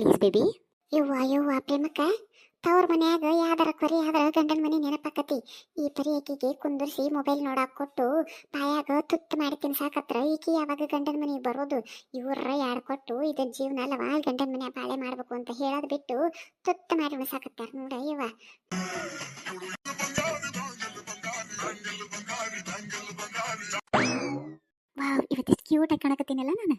Please baby. ಯವ್ವ ಯುವ ಪ್ರೇಮಕ್ಕ. ತವ್ರ ಮನ್ಯಾಗ ಯಾವ್ದಾರ ಕೊರಿ ಯಾವ್ದಾರ ಗಂಡನ ಮನೆ ನೆನಪಾಕತಿ. ಈ ಪರಿ ಆಕಿಗೆ ಕುಂದರ್ಸಿ ಮೊಬೈಲ್ ನೋಡಾಕ್ ಕೊಟ್ಟು ಬಾಯಾಗ ತುತ್ತ ಮಾಡಿ ತಿನ್ಸಾಕತ್ರ ಈಕಿ ಯಾವಾಗ ಗಂಡನ ಮನೆಗೆ ಬರೋದು? ಇವ್ರ ಯಾಡ್ ಕೊಟ್ಟು ಇದನ್ ಜೀವನ ಅಲ್ಲವಾ ಗಂಡನ ಮನೆ ಬಾಳೆ ಮಾಡ್ಬೇಕು ಅಂತ ಹೇಳೋದ್ ಬಿಟ್ಟು ತುತ್ತ ಮಾಡಿ ಉಳಿಸಾಕತ್ತಾರ ನೋಡ ಇವ ವಾವ್, ಇವತ್ತಿಷ್ಟು ಕ್ಯೂಟ್ ಕಾಣಕತ್ತೀನಲ್ಲ ನಾನು?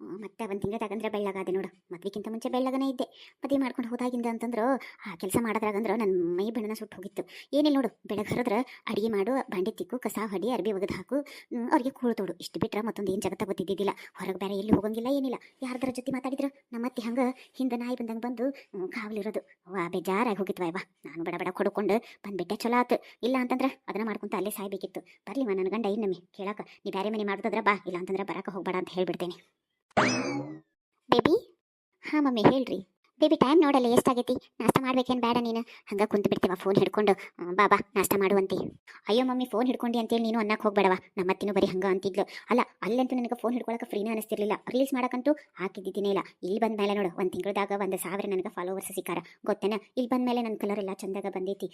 ಮತ್ತೆ ಒಂದು ತಿಂಗಳದಾಗಂದ್ರೆ ಬೆಳ್ಳಗಾದೆ ನೋಡು. ಮದ್ವೆಗಿಂತ ಮುಂಚೆ ಬೆಳ್ಳಗನೇ ಇದ್ದೆ. ಮದುವೆ ಮಾಡ್ಕೊಂಡು ಹೋದಾಗಿಂದ ಅಂತಂದ್ರೆ, ಆ ಕೆಲಸ ಮಾಡೋದ್ರಾಗಂದ್ರೆ ನನ್ನ ಮೈ ಬಣ್ಣನ ಸುಟ್ಟು ಹೋಗಿತ್ತು. ಏನಿಲ್ಲ ನೋಡು ಬೆಳಗ್ಗೆ ಹರಿದ್ರೆ ಅಡುಗೆ ಮಾಡು, ಬಾಂಡೆ ತಿಕ್ಕು, ಕಸ ಹೊಡಿ, ಅರ್ಬಿ ಒಗೆದು ಹಾಕು ಅವ್ರಿಗೆ ಅವ್ರಿಗೆ ಕೂಳ್ತೋಡು ಇಷ್ಟು ಬಿಟ್ರೆ ಮತ್ತೊಂದು ಏನು ಜಗತ್ತ ಗೊತ್ತಿದ್ದಿದ್ದಿಲ್ಲ. ಹೊರಗೆ ಬೇರೆ ಎಲ್ಲಿ ಹೋಗಂಗಿಲ್ಲ ಏನಿಲ್ಲ. ಯಾರದ್ರ ಜೊತೆ ಮಾತಾಡಿದ್ರು, ನಮ್ಮತ್ತೆ ಹಂಗೆ ಹಿಂದೆ ನಾಯಿ ಬಂದಂಗೆ ಬಂದು ಕಾವಲಿರೋದು. ವಾ, ಬೇಜಾರಾಗಿ ಹೋಗಿತ್ತು ವಾಯ್ವಾ ನಾನು ಬಡ ಬಡ ಕೊಡ್ಕೊಂಡು ಬಂದ್ಬಿಟ್ಟೆ ಚಲೋ ಆತು. ಇಲ್ಲ ಅಂತಂದ್ರೆ ಅದನ್ನ ಮಾಡ್ಕೊಂತ ಅಲ್ಲೇ ಸಾಯ್ಬೇಕಿತ್ತು. ಬರ್ಲಿ ನನ್ನ ಗಂಡ ಇನ್ನೊಮ್ಮೆ ಕೇಳಾಕ. ನೀ ಬೇರೆ ಮನೆ ಮಾಡ್ತದ್ರ ಬಾ, ಇಲ್ಲ ಅಂತಂದ್ರೆ ಬರಕ್ಕೆ ಹೋಗ್ಬೇಡ ಅಂತ ಹೇಳ್ಬಿಡ್ತೇನೆ. ಬೇಬಿ ಹಾಂ ಮಮ್ಮಿ ಹೇಳ್ರಿ. ಬೇಬಿ ಟೈಮ್ ನೋಡಲ್ಲ ಎಷ್ಟಾಗೈತಿ? ನಾಷ್ಟ ಮಾಡ್ಬೇಕೇನು ಬೇಡ ನೀನು. ಹಂಗೆ ಕುಂತು ಬಿಡ್ತೀವ ಫೋನ್ ಹಿಡ್ಕೊಂಡು. ಬಾಬಾ ನಾಷ್ಟ ಮಾಡುವಂತೆ. ಅಯ್ಯೋ ಮಮ್ಮಿ ಫೋನ್ ಹಿಡ್ಕೊಂಡು ಅಂತೇಳಿ ನೀನು ಅನ್ನಕ್ಕೆ ಹೋಗ್ಬೇಡವ. ನಮ್ಮ ಅತ್ತಿನೂ ಬರೀ ಹಂಗೆ ಅಂತಿದ್ಲು. ಅಲ್ಲ, ಅಲ್ಲಂತೂ ನನಗೆ ಫೋನ್ ಹಿಡ್ಕೊಳಕ್ಕೆ ಫ್ರೀನೇ ಅನಿಸ್ತಿರ್ಲಿಲ್ಲ ರಿಲೀಸ್ ಮಾಡೋಕ್ಕಂತೂ ಹಾಕಿದ್ದಿದ್ದೇನೆ ಇಲ್ಲ. ಇಲ್ಲಿ ಬಂದ ಮೇಲೆ ನೋಡು, ಒಂದು ತಿಂಗಳದಾಗ ಒಂದು ಸಾವಿರ ನನಗೆ ಫಾಲೋವರ್ಸ್ ಸಿಕ್ಕಾರ. ಗೊತ್ತೇನ? ಇಲ್ಲಿ ಬಂದ ಮೇಲೆ ನನ್ನ ಕಲರ್ ಎಲ್ಲ ಚಂದಾಗ ಬಂದೈತಿ.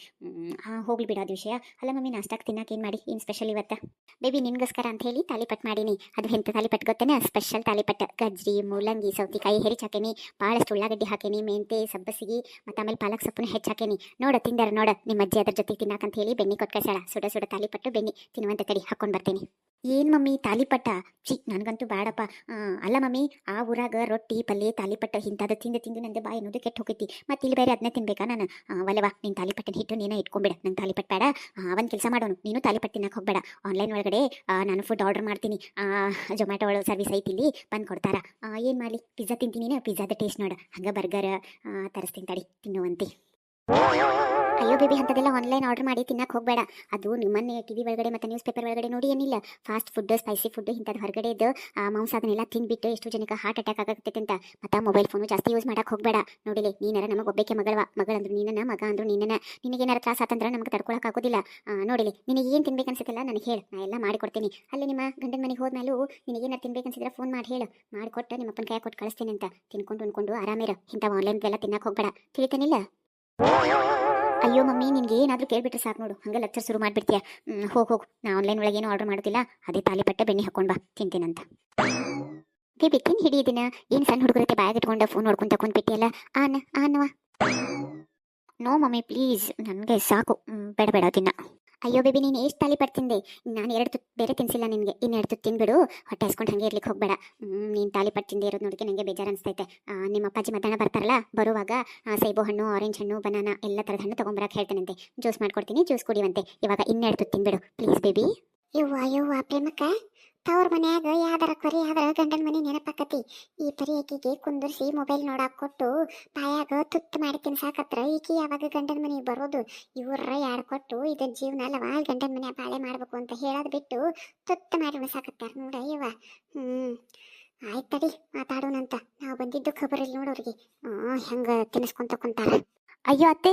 ಹಾಂ ಹೋಗ್ಲಿ ಬಿಡೋದು ವಿಷಯ. ಅಲ್ಲ ಮಮ್ಮಿ ನಾಷ್ಟಕ್ಕೆ ತಿನ್ನಕ್ಕೆ ಏನು ಮಾಡಿ? ಏನು ಸ್ಪೆಷಲ್ ಇವತ್ತು? ಬೇಬಿ, ನಿನ್ಗೋಸ್ಕರ ಅಂತ ಹೇಳಿ ತಾಲಿಪಟ್ ಮಾಡೀನಿ. ಅದು ಎಂಥ ತಾಲಿಪಟ್ ಗೊತ್ತೇನೆ? ಸ್ಪೆಷಲ್ ತಾಲಿಪಟ್. ಗಜ್ಜರಿ ಮೂಲಂಗಿ, ಸೌತಿಕಾಯಿ ಹೆರಿಚಾಕೇನಿ ಭಾಳಷ್ಟು ಉಳ್ಳಾಗಡ್ಡಿ ಹಾಕೇನಿ. ಮೆಂತೆ ಸಬ್ಬಸಿಗೆ ಮತ್ತು ಆಮೇಲೆ ಪಾಲಕ್ ಸೊಪ್ಪನ್ನು ಹೆಚ್ಚು ಹಾಕೇನಿ ನೋಡ, ತಿಂದಾರ ನೋಡ ನಿಮ್ಮ ಅಜ್ಜಿ ಅದ್ರ ಜೊತೆ ತಿನ್ನಾಕಂತ ಹೇಳಿ ಬೆಣ್ಣೆ ಕೊಟ್ಟು ಕಳ್ಸಾಳ ಸುಡ ಸುಡ ತಾಲಿಪಟ್ಟು ಬೆಣ್ಣೆ ತಿನ್ನುವಂತ ತಡಿ, ಹಾಕೊಂಡು ಬರ್ತೇನೆ. ಏನು ಮಮ್ಮಿ ತಾಲಿಪಟ್ಟ? ಚಿ ನನಗಂತೂ ಬೇಡಪ್ಪ ಅಲ್ಲ ಮಮ್ಮಿ, ಆ ಊರಾಗ ರೊಟ್ಟಿ ಪಲ್ಯ ತಾಲಿಪಟ್ಟ ಇಂಥದ್ದು ತಿಂದು ತಿಂದು ನಂದು ಬಾಯಿ ಅನ್ನೋದು ಕೆಟ್ಟ ಹೋಗೈತಿ. ಮತ್ತೆ ಇಲ್ಲಿ ಬೇರೆ ಅದನ್ನೇ ತಿನ್ಬೇಕಾ ನಾನು? ಒಲೆವಾ ನೀನು ತಾಲಿಪಟ್ಟಿನ ಹಿಟ್ಟು ನೀನೇ ಇಟ್ಕೊಂಬಿಡ. ನಂಗೆ ತಾಲಿಪಟ್ ಬೇಡ. ಒಂದು ಕೆಲಸ ಮಾಡೋನು. ನೀನು ತಾಲಿಪಟ್ಟು ತಿನ್ನಕ್ಕೆ ಹೋಗಬೇಡ. ಆನ್ಲೈನ್ ಒಳಗಡೆ ನಾನು ಫುಡ್ ಆರ್ಡರ್ ಮಾಡ್ತೀನಿ. ಜೊಮ್ಯಾಟೊ ಒಳಗೆ ಸರ್ವಿಸ್ ಐತಿ ಇಲ್ಲಿ, ಬಂದು ಕೊಡ್ತಾರ. ಏನು ಮಾಡಲಿ? ಪಿಜ್ಜಾ ತಿಂತೀನಿ ಪಿಜ್ಜಾದ ಟೇಸ್ಟ್ ನೋಡ. ಹಂಗೆ ಬರ್ಗರ್ ತರಿಸ್ತೀನಿ ತಡಿ ತಿನ್ನುವಂತೆ ಅಯ್ಯೋ ಬೇಬಿ ಅಂಥದ್ದೆಲ್ಲ ಆನ್ಲೈನ್ ಆರ್ಡರ್ ಮಾಡಿ ತಿನ್ನಕ್ಕೆ ಹೋಗಬೇಡ. ಅದು ನಿಮ್ಮನ್ನೇ ಟಿ ವಿ ಒಳಗಡೆ ಮತ್ತು ನ್ಯೂಸ್ ಪೇಪರ್ ಒಳಗಡೆ ನೋಡಿ ಏನಿಲ್ಲ. ಫಾಸ್ಟ್ ಫುಡ್ ಸ್ಪೈಸಿ ಫುಡ್ ಇಂಥದ್ದು ಹೊರಗಡೆ ಇದ್ದು ಆ, ಮಾಂಸ ಅದನ್ನೆಲ್ಲ ತಿಂದ್ಬಿಟ್ಟು ಎಷ್ಟು ಜನಕ್ಕೆ ಹಾರ್ಟ್ ಅಟ್ಯಾಕ್ ಆಗತ್ತೆ ಅಂತ. ಮತ್ತು ಮೊಬೈಲ್ ಫೋನು ಜಾಸ್ತಿ ಯೂಸ್ ಮಾಡಕ್ಕೆ ಹೋಗಬೇಡ. ನೋಡಿಲಿ ನೀನಾರ ನಮಗೆ ಒಬ್ಬಕ್ಕೆ ಮಗಳವ. ಮಗಳಂದ್ರು ನೀನನ ಮಗ ಅಂದ್ರು ನಿನಗೆ ನಿನಗೇನಾರ ತ್ರಾಸ ಆತಂದ್ರೆ ನಮಗೆ ತಡ್ಕೊಳಕ್ ಆಗೋದಿಲ್ಲ. ನೋಡಿಲಿ ನಿನಗೆ ಏನು ತಿನ್ಬೇಕು ಅನ್ಸುತ್ತಲ್ಲ ನನಗೆ ಹೇಳು. ನಾ ಎಲ್ಲ ಮಾಡಿಕೊಡ್ತೀನಿ ಅಲ್ಲಿ ನಿಮ್ಮ ಗಂಡನ ಮನೆಗೆ ಹೋದ್ಮೇಲೂ ನಿನಗೇನಾರು ತಿನ್ಬೇಕು ಅನ್ಸಿದ್ರೆ ಫೋನ್ ಮಾಡಿ ಹೇಳು. ಮಾಡಿಕೊಟ್ಟು ನಿಮ್ಮ ಅಪ್ಪನ ಕೈ ಕೊಟ್ಟು ಕಳಿಸ್ತೀನಿ ಅಂತ. ತಿನ್ಕೊಂಡು ಉಂಡ್ಕೊಂಡು ಆರಾಮಿರು ಇಂಥ ಆನ್ಲೈನ್ಗೆಲ್ಲ ತಿನ್ನಕ್ಕೆ ಹೋಗಬೇಡ. ತಿಳಿತಾನಿಲ್ಲ? ಅಯ್ಯೋ ಮಮ್ಮಿ, ನಿನ್ಗೆ ಏನಾದರೂ ಕೇಳ್ಬಿಟ್ರೆ ಸಾಕು ನೋಡು. ಹಂಗೆ ಲೆಕ್ಚರ್ ಶುರು ಮಾಡಿಬಿಡ್ತೀಯ. ಹೋಗಿ ಹೋಗು. ನಾ ಆನ್ಲೈನ್ ಒಳಗೆ ಏನು ಆರ್ಡರ್ ಮಾಡೋದಿಲ್ಲ. ಅದೇ ತಾಲಿಪಟ್ಟೆ ಬೆಣ್ಣೆ ಹಾಕೊಂಡು ಬಾ ತಿಂತೀನಂತ ಬೇಬಿ ತಿನ್ ಹಿಡಿಯೋದಿನ ಏನು ಸಣ್ಣ ಹುಡುಗರತ್ತೆ ಬ್ಯಾಗ್ ಇಟ್ಕೊಂಡು ಫೋನ್ ನೋಡ್ಕೊಂತ ಕುಂತ್ಬಿಟ್ಟಿಯಲ್ಲ. ಆನ ಆನವ ನೋ ಮಮ್ಮಿ ಪ್ಲೀಸ್ ನನಗೆ ಸಾಕು. ಬೇಡ ಬೇಡ, ತಿನ್ನ. ಅಯ್ಯೋ ಬೇಬಿ, ನೀನು ಎಷ್ಟು ತಾಲಿ ತಿಂದೆ ನಾನು ಎರಡು ತುತ್ತು ಬೇರೆ ತಿನ್ಸಿಲ್ಲ ನಿನಗೆ. ಇನ್ನೆರಡು ತುತ್ತು ತಿನ್ಬಿಡು. ಹೊಟ್ಟೆ ಹಸ್ಕೊಂಡು ಹಂಗೆ ಇರ್ಲಿಕ್ಕೆ ಹೋಗಬೇಡ. ನೀನು ತಾಲಿ ತಿಂದೆ ಇರೋದು ನೋಡಿಕೆ ನನಗೆ ಬೇಜಾರು ಅನಿಸ್ತೈತೆ ನಿಮ್ಮ ಅಪ್ಪಾಜಿ ಮಧ್ಯಾಹ್ನ ಬರ್ತಾರಲ್ಲ, ಬರುವಾಗ ಸೇಬು ಹಣ್ಣು ಆರೆಂಜ್ ಹಣ್ಣು ಬನಾನಾ ಎಲ್ಲ ಥರದ ಹಣ್ಣು ತೊಗೊಂಬರಕ್ಕೆ ಹೇಳ್ತೇನಂತೆ. ಜ್ಯೂಸ್ ಮಾಡ್ಕೊಡ್ತೀನಿ ಜ್ಯೂಸ್ ಕುಡಿಯುವಂತೆ ಇವಾಗ ಇನ್ನೆರಡು ತುತ್ತು ತಿನ್ಬಿಡು. ಪ್ಲೀಸ್ ಬೇಬಿ ಯವ್ವ ಯವ್ವ, ಪ್ರೇಮಕ್ಕ. ತವ್ರ ಮನ್ಯಾಗ ಯಾವ್ದಾರ ಕೊರಿ ಆದ್ರ ಗಂಡನ ಮನೆ ನೆನಪಾಕತಿ. ಈ ಪರಿ ಆಕಿಗೆ ಕುಂದರ್ಸಿ ಮೊಬೈಲ್ ನೋಡಾಕ್ ಕೊಟ್ಟು ಬಾಯಾಗ ತುತ್ತು ಮಾಡಿ ತಿನ್ಸಾಕತ್ರ ಈಕಿ ಯಾವಾಗ ಗಂಡನ ಮನೆಗೆ ಬರೋದು. ಇವ್ರ ಯಾಡ್ ಕೊಟ್ಟು ಇದನ್ ಜೀವನ ಅಲ್ಲವಾ ಗಂಡನ ಮನೆ ಬಾಳೆ ಮಾಡ್ಬೇಕು ಅಂತ ಹೇಳೋದ್ ಬಿಟ್ಟು ತುತ್ತು ಮಾಡಿ ಉಣಸಾಕತ್ತಾರ ನೋಡ ಇವ ಹ್ಮ್. ಆಯ್ತರಿ ತಡಿ ಮಾತಾಡೋಣಂತ. ನಾವು ಬಂದಿದ್ದು ಖಬರ್ ಇಲ್ಲ ನೋಡೋರಿಗೆ ಹೆಂಗ ತಿನ್ನಿಸ್ಕೊಂತ ಕುಂತಾರ. ಅಯ್ಯೋ ಅತ್ತೆ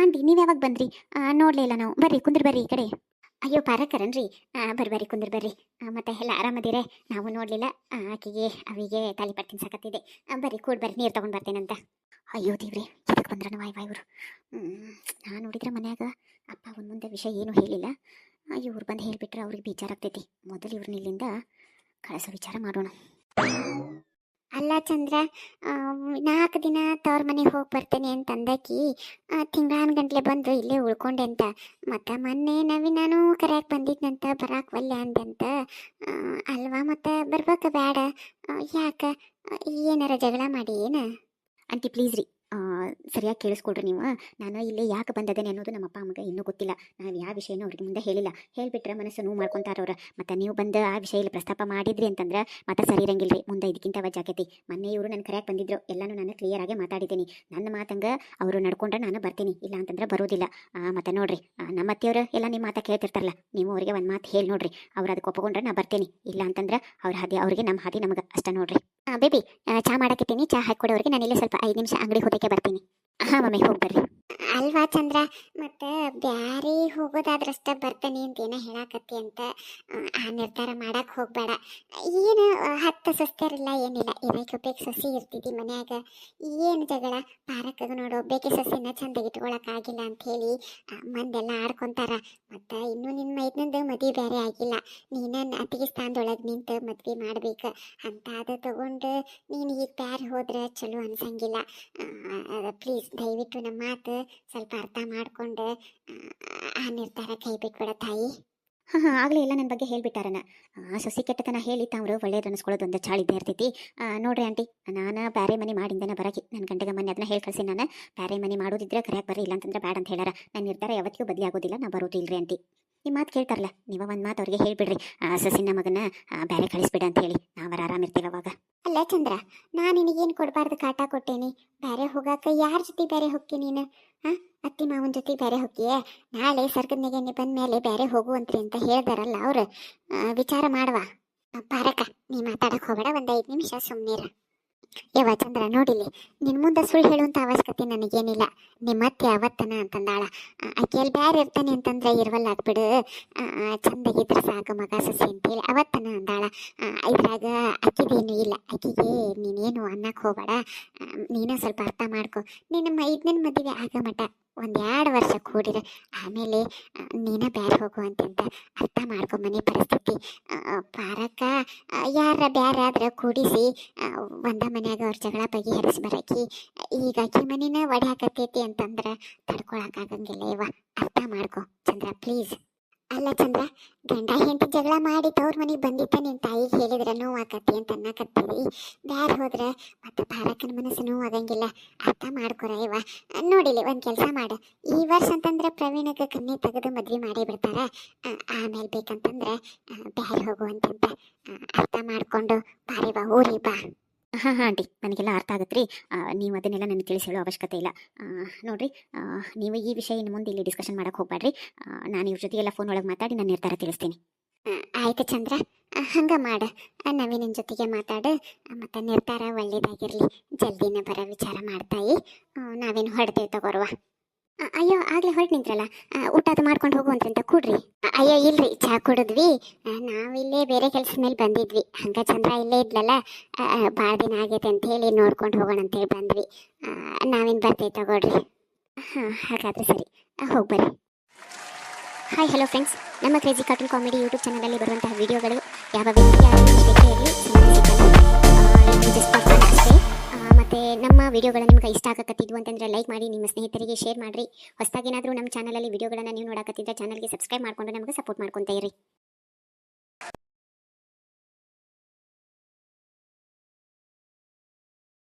ಆಂಟಿ ನೀವು ಯಾವಾಗ ಬಂದ್ರಿ? ಆ, ನೋಡ್ಲೇ ಇಲ್ಲ ನಾವು. ಬರ್ರಿ ಕುಂದ್ರಿ ಬರ್ರಿ ಈ ಕಡೆ. ಅಯ್ಯೋ, ಪಾರಕರನ್ರಿ. ಬರ್ರಿ ಕುಂದ್ರ, ಬರ್ರಿ. ಮತ್ತೆ ಎಲ್ಲ ಆರಾಮದಿರೆ? ನಾವು ನೋಡ್ಲಿಲ್ಲ. ಆಕೆಗೆ, ಅವಿಗೆ ತಾಲಿಪಟ್ಟಿನ ಸಾಕತ್ತಿದೆ. ಬರ್ರಿ, ಕೂಡ್ ಬರ್ರಿ, ನೀರು ತಗೊಂಡ್ ಬರ್ತೇನಂತ. ಅಯ್ಯೋ ದೇವ್ರಿ ಇದಕ್ಕೆ ಬಂದ್ರನ ವಾಯ್ ವಾಯ್ ಇವರು ನಾನು ನೋಡಿದ್ರೆ ಮನ್ಯಾಗ ಅಪ್ಪ ಒಂದು ಮುಂದೆ ವಿಷಯ ಏನು ಹೇಳಿಲ್ಲ. ಇವ್ರು ಬಂದು ಹೇಳಿಬಿಟ್ರೆ ಅವ್ರಿಗೆ ಬೇಜಾರಾಗ್ತೈತಿ. ಮೊದಲು ಇವ್ರನ್ನ ಇಲ್ಲಿಂದ ಕಳಿಸೋ ವಿಚಾರ ಮಾಡೋಣ. ಅಲ್ಲ ಚಂದ್ರ ನಾಲ್ಕು ದಿನ ತವ್ರ ಮನೆಗೆ ಹೋಗಿ ಬರ್ತೇನೆ ಅಂತ ಅಂದಾಕಿ ತಿಂಗಳಾನ್ ಗಂಟ್ಲೆ ಬಂದು ಇಲ್ಲೇ ಉಳ್ಕೊಂಡೆ ಅಂತ. ಮತ್ತು ಮೊನ್ನೆ ನವೀನಾನು ಕರೆಯಕ್ಕೆ ಬಂದಿದ್ನಂತ, ಬರಾಕ್ ಒಲ್ಲೆ ಅಂದಂತ ಅಲ್ವಾ ಮತ್ತೆ ಬರ್ಬೇಕ ಬೇಡ ಯಾಕೆ? ಏನಾರ ಜಗಳ ಮಾಡಿ ಏನು? ಅಂತಿ ಪ್ಲೀಸ್ ರೀ. ಸರಿಯಾಗಿ ಕೇಳಿಸ್ಕೊಳ್ರಿ ನೀವು. ನಾನು ಇಲ್ಲಿ ಯಾಕೆ ಬಂದದೇನೆ ಅನ್ನೋದು ನಮ್ಮ ಅಪ್ಪ ಅಮ್ಮಗೆ ಇನ್ನೂ ಗೊತ್ತಿಲ್ಲ. ನಾವು ಯಾವ ವಿಷಯನೂ ಅವ್ರಿಗೆ ಮುಂದೆ ಹೇಳಿಲ್ಲ. ಹೇಳಿಬಿಟ್ರೆ ಮನಸ್ಸು ನೋವು ಮಾಡ್ಕೊಂತಾರ ಅವ್ರು. ಮತ್ತು ನೀವು ಬಂದು ಆ ವಿಷಯ ಇಲ್ಲಿ ಪ್ರಸ್ತಾಪ ಮಾಡಿದ್ರಿ ಅಂತಂದ್ರೆ ಮತ್ತೆ ಸರಿ ಇರಂಗಿಲ್ಲ ರೀ ಮುಂದೆ ಇದಕ್ಕಿಂತ ವಜ್ಜಾಕೈತಿ ಮೊನ್ನೆ ಇವರು ನನ್ನ ಕರೆಯಾಗಿ ಬಂದಿದ್ರು. ಎಲ್ಲನೂ ನಾನು ಕ್ಲಿಯರ್ ಆಗಿ ಮಾತಾಡಿದ್ದೀನಿ. ನನ್ನ ಮಾತಂಗ ಅವರು ನಡ್ಕೊಂಡ್ರೆ ನಾನು ಬರ್ತೀನಿ. ಇಲ್ಲ ಅಂತಂದ್ರೆ ಬರೋದಿಲ್ಲ. ಆ, ಮತ್ತೆ ನೋಡ್ರಿ. ನಮ್ಮ ಅತ್ತೆಯವರು ಎಲ್ಲ ನಿಮ್ಮ ಮಾತಾ ಕೇಳ್ತಿರ್ತಾರಲ್ಲ. ನೀವು ಅವರಿಗೆ ಒಂದು ಮಾತು ಹೇಳಿ ನೋಡ್ರಿ. ಅವ್ರು ಅದಕ್ಕೆ ಒಪ್ಪಿಕೊಂಡ್ರೆ ನಾ ಬರ್ತೀನಿ. ಇಲ್ಲ ಅಂತಂದ್ರೆ ಅವ್ರ ಹಾದಿ ಅವ್ರಿಗೆ ನಮ್ಮ ಹಾದಿ ನಮಗೆ ಅಷ್ಟ ನೋಡ್ರಿ. ಬೇಬಿ ಚಾ ಮಾಡಕ್ಕಿದ್ದೀನಿ ಚಾ ಹಾಕೊಡೋರಿಗೆ ನಾನು ಇಲ್ಲೇ ಸ್ವಲ್ಪ ಐದು ನಿಮಿಷ ಅಂಗಡಿ ಹೋದಕ್ಕೆ ಬರ್ತೀನಿ. ಹಾಂ ಮಮ್ಮಿ ಹೋಗಿ ಬರ್ರಿ. ಅಲ್ವಾ ಚಂದ್ರ? ಮತ್ತೆ ಬ್ಯಾರಿ ಹೋಗೋದಾದ್ರಷ್ಟ ಬರ್ತಾನೆ ಅಂತ ಏನೋ ಹೇಳಾಕತ್ತಿ ಅಂತ ಆ, ನಿರ್ಧಾರ ಮಾಡಕ್ಕೆ ಹೋಗ್ಬೇಡ. ಏನು ಹತ್ತು ಸೊಸ್ತೆರಿಲ್ಲ ಏನಿಲ್ಲ. ಇರಕ್ಕೆ ಒಬ್ಬೇಕು ಸಸಿ ಇರ್ತಿದ್ದಿ ಮನ್ಯಾಗ. ಏನು ಜಗಳ? ಪಾರಕ್ಕಾಗ ನೋಡು ಒಬ್ಬೇಕೆ ಸೊಸಿನ ಚಂದಾಗಿ ಇಟ್ಕೊಳಕ್ಕಾಗಿಲ್ಲ ಅಂತ ಹೇಳಿ ಮಂದೆಲ್ಲ ಆಡ್ಕೊಂತಾರ. ಮತ್ತೆ ಇನ್ನೂ ನಿನ್ನ ಮೈದ್ನಂದ ಮದುವೆ ಬೇರೆ ಆಗಿಲ್ಲ. ನೀನ ಅತ್ತಿಗೆ ಸ್ಥಾನದೊಳಗೆ ನಿಂತು ಮದ್ವೆ ಮಾಡ್ಬೇಕು ಅಂತ ಅದು ತಗೊಂಡು ನೀನು ಈಗ ಬ್ಯಾರ ಹೋದ್ರೆ ಚಲೋ ಅನ್ಸಂಗಿಲ್ಲ. ಪ್ಲೀಸ್ ದಯವಿಟ್ಟು ನಮ್ಮ ಮಾತು ಸ್ವಲ್ಪ ಅರ್ಥ ಮಾಡಿಕೊಂಡು, ಆ ನಿರ್ಧಾರ ಕೈ ಬಿಟ್ಬಿಡ ತಾಯಿ. ಹಾಂ ಹಾಂ, ಆಗಲೇ ಎಲ್ಲ ನನ್ನ ಬಗ್ಗೆ ಹೇಳ್ಬಿಟ್ಟಾರನ. ಸೊಸಿ ಕೆಟ್ಟತನ ಹೇಳಿ ತಾವ್ರು ಒಳ್ಳೇದು ಅನ್ಸ್ಕೊಳ್ಳೋದು ಒಂದು ಚಾಳ ಇದ್ದೇ ಇರ್ತೈತಿ. ನೋಡ್ರಿ ಆಂಟಿ, ನಾನು ಬೇರೆ ಮನೆ ಮಾಡಿಂದನ ಬರಕಿ ನನ್ನ ಗಂಟೆಗೆ ಮನೆ ಅದನ್ನ ಹೇಳಿ ಕಳಿಸಿ ನಾನು. ಬೇರೆ ಮನೆ ಮಾಡೋದಿದ್ರೆ ಕರೆಯಾಗಿ ಬರ್ರಿ ಇಲ್ಲ ಅಂತಂದ್ರೆ ಬೇಡ ಅಂತ ಹೇಳಾರ ನನ್ನ ನಿರ್ಧಾರ ಯಾವತ್ತಿಗೂ ಬದಲಿ ಆಗೋದಿಲ್ಲ ನಾ ಬರೋದು ಇಲ್ರಿ ಆಂಟಿ. ನಿಮ್ಮ ಮಾತು ಕೇಳ್ತಾರಲ್ಲ, ನೀವು ಒಂದು ಮಾತು ಅವ್ರಿಗೆ ಹೇಳ್ಬಿಡ್ರಿ. ಸೊಸಿನ ಮಗನ ಬೇರೆ ಕಳಿಸ್ಬಿಡ ಅಂತ ಹೇಳಿ. ನಾವರ ಆರಾಮಿರ್ತೀವಿ ಅವಾಗ. ಅಲ್ಲ ಚಂದ್ರ, ನಾನು ನಿನಗೇನು ಕೊಡಬಾರ್ದು ಕಾಟ ಕೊಟ್ಟೇನಿ? ಬೇರೆ ಹೋಗಾಕ ಯಾರ ಜೊತೆ ಬೇರೆ ಹೊಕ್ಕಿ ನೀನು? ಹಾಂ ಅತ್ತಿ ಮಾವನ ಜೊತೆ ಬೇರೆ ಹೊಕ್ಕಿಯೇ ನಾಳೆ ಸರ್ಗದ್ನೆಗೆ ನೀ ಬಂದ ಮೇಲೆ ಬೇರೆ ಹೋಗುವಂತ್ರಿ ಅಂತ ಹೇಳ್ದಾರಲ್ಲ ಅವ್ರು. ವಿಚಾರ ಮಾಡುವ. ಬಾರಕ ನೀ ಮಾತಾಡಕ್ಕೆ ಹೋಗಬೇಡ, ಒಂದು ಐದು ನಿಮಿಷ ಸುಮ್ಮನಿರ ಯವ್ವ ಚಂದ್ರ ನೋಡಿಲಿ ನಿನ್ನ ಮುಂದೆ ಸುಳ್ಳು ಹೇಳುವಂಥ ಅವಶ್ಯಕತೆ ನನಗೇನಿಲ್ಲ. ನಿಮ್ಮತ್ತೆ ಅವತ್ತನ ಅಂತಂದಾಳ. ಆಕೆಯಲ್ಲಿ ಬ್ಯಾರೆ ಇರ್ತಾನೆ ಅಂತಂದ್ರೆ ಇರುವಲ್ಲ ಆ, ಚಂದಾಗಿದ್ರೆ ಸಾಕು ಮಗ ಸಸಿ ಅಂತೇಳಿ ಅವತ್ತನ ಅಂದಾಳ. ಇದ್ರಾಗ ಅಕ್ಕಿದೇನು ಇಲ್ಲ. ಅಕ್ಕಿಗೆ ನೀನೇನು ಅನ್ನಕ್ಕೆ ಹೋಗಬೇಡ. ನೀನೇ ಸ್ವಲ್ಪ ಅರ್ಥ ಮಾಡ್ಕೊ. ನಿನ್ನ ಇದನ್ನ ಮದುವೆ ಆಗ ಮಟ. ಒಂದು ಎರಡು ವರ್ಷ ಕೂಡಿರ, ಆಮೇಲೆ ನೀನೇ ಬ್ಯಾರೆ ಹೋಗುವಂತೆ ಅರ್ಥ ಮಾಡ್ಕೊ ಮನೆ ಪರಿಸ್ಥಿತಿ ಪಾರಕ ಯಾರ ಬ್ಯಾರ ಆದ್ರೆ ಕೂಡಿಸಿ ಒಂದ ಮನ್ಯಾಗ ಅವ್ರ ಜಗಳ ಬಗೆಹರಿಸಿ ಬರಕಿ, ಈಗ ಅಕ್ಕಿ ಮನಿನ ಒಡೆ ಹಾಕತ್ತೈತಿ ಅಂತಂದ್ರೆ ತಡ್ಕೊಳಕ್ಕಾಗಂಗಿಲ್ಲ ಇವ ಅರ್ಥ ಮಾಡ್ಕೊ ಚಂದ್ರ ಪ್ಲೀಸ್ ಅಲ್ಲ ಚಂದ್ರ, ಗಂಡ ಹೆಂಡತಿ ಜಗಳ ಮಾಡಿ ತವ್ರ ಮನೆಗೆ ಬಂದಿದ್ದ ನಿನ್ನ ತಾಯಿಗೆ ಹೇಳಿದ್ರೆ ನೋವಾಕತಿ ಅಂತ ಅನ್ನಕತ್ತೀರಿ. ಬ್ಯಾರ ಹೋದ್ರೆ ಮತ್ತೆ ಭಾರಕನ ಮನಸ್ಸು ನೋವಾಗಂಗಿಲ್ಲ. ಅರ್ಥ ಮಾಡ್ಕೊರ ಇವ. ನೋಡಿಲಿ ಒಂದು ಕೆಲಸ ಮಾಡು. ಈ ವರ್ಷ ಅಂತಂದ್ರೆ ಪ್ರವೀಣಕ್ಕೆ ಕನ್ನಿ ತೆಗೆದು ಮದ್ವೆ ಮಾಡಿ ಬಿಡ್ತಾರ. ಆಮೇಲೆ ಬೇಕಂತಂದ್ರೆ ಬ್ಯಾರೆ ಹೋಗುವಂತಂತ ಅರ್ಥ ಮಾಡ್ಕೊಂಡು ಬಾರಿ ಬಾ ಊರಿ ಬಾ. ಹಾಂ ಹಾಂ ಆಂಟಿ ನನಗೆಲ್ಲ ಅರ್ಥ ಆಗತ್ತೆ ರೀ ನೀವು ಅದನ್ನೆಲ್ಲ ನನಗೆ ತಿಳಿಸಿ ಹೇಳೋ ಅವಶ್ಯಕತೆ ಇಲ್ಲ. ನೋಡ್ರಿ ನೀವು ಈ ವಿಷಯ ಇನ್ನು ಮುಂದೆ ಇಲ್ಲಿ ಡಿಸ್ಕಷನ್ ಮಾಡಕ್ಕೆ ಹೋಗಬೇಡ್ರಿ ನಾನು ಇವ್ರ ಜೊತೆಗೆಲ್ಲ ಫೋನ್ ಒಳಗೆ ಮಾತಾಡಿ ನಾನು ನಿರ್ಧಾರ ತಿಳಿಸ್ತೀನಿ. ಆಯ್ತು ಚಂದ್ರ. ಹಂಗ ಮಾಡು. ನವೀನನ್ ಜೊತೆಗೆ ಮಾತಾಡು. ಮತ್ತು ನಿರ್ಧಾರ ಒಳ್ಳೇದಾಗಿರ್ಲಿ. ಜಲ್ದಿನೇ ಬರೋ ವಿಚಾರ ಮಾಡ್ತಾಯಿ. ನಾವೇನು ಹೊಡೆದೇವು ತಗೋರುವ. ಅಯ್ಯೋ, ಆಗ್ಲೇ ಹೊರಟು ನಿಂತ್ರಲ್ಲ. ಊಟ ಅದು ಮಾಡ್ಕೊಂಡು ಹೋಗುವಂತ್ರಂತ ಕೂಡ್ರಿ. ಅಯ್ಯೋ, ಇಲ್ರಿ, ಚಾ ಕುಡಿದ್ವಿ. ನಾವಿಲ್ಲೇ ಬೇರೆ ಕೆಲಸ ಮೇಲೆ ಬಂದಿದ್ವಿ. ಹಂಗ ಚಂದ್ರ ಇಲ್ಲೇ ಇದ್ಲಲ್ಲ. ಭಾಳ ದಿನ ಆಗೈತೆ ಅಂತ ಹೇಳಿ ನೋಡ್ಕೊಂಡು ಹೋಗೋಣ ಅಂತ ಹೇಳಿ ಬಂದ್ವಿ. ನಾವೇನು ಬರ್ತೇವೆ ತಗೊಳ್ರಿ. ಹಾಂ, ಹಾಗಾದ್ರೆ ಸರಿ. ಹೋಗಿ ಹಾಯ್ ಹಲೋ ಫ್ರೆಂಡ್ಸ್ ನಮ್ಮ ಕ್ರೇಜಿ ಕಾರ್ಟೂನ್ ಕಾಮಿಡಿ ಯೂಟ್ಯೂಬ್ ಚಾನಲಲ್ಲಿ ಬರುವಂತಹ ವಿಡಿಯೋಗಳು ಯಾವ ವ್ಯಕ್ತಿಯ ಮತ್ತೆ ನಮ್ಮ ವಿಡಿಯೋಗಳು ನಿಮ್ಗೆ ಇಷ್ಟ ಆಗಕತ್ತಿದ್ವು ಅಂತಂದ್ರೆ ಲೈಕ್ ಮಾಡಿ, ನಿಮ್ಮ ಸ್ನೇಹಿತರಿಗೆ ಶೇರ್ ಮಾಡಿರಿ. ಹೊಸದಾಗೇನಾದರೂ ನಮ್ಮ ಚಾನಲಲ್ಲಿ ವಿಡಿಯೋಗಳನ್ನು ನೀವು ನೋಡಕತ್ತಿದ್ರೆ ಚಾನಲ್ಗೆ ಸಬ್ಸ್ಕ್ರೈಬ್ ಮಾಡಿಕೊಂಡು ನಮಗೆ ಸಪೋರ್ಟ್ ಮಾಡ್ಕೊತಾ ಇರಿ.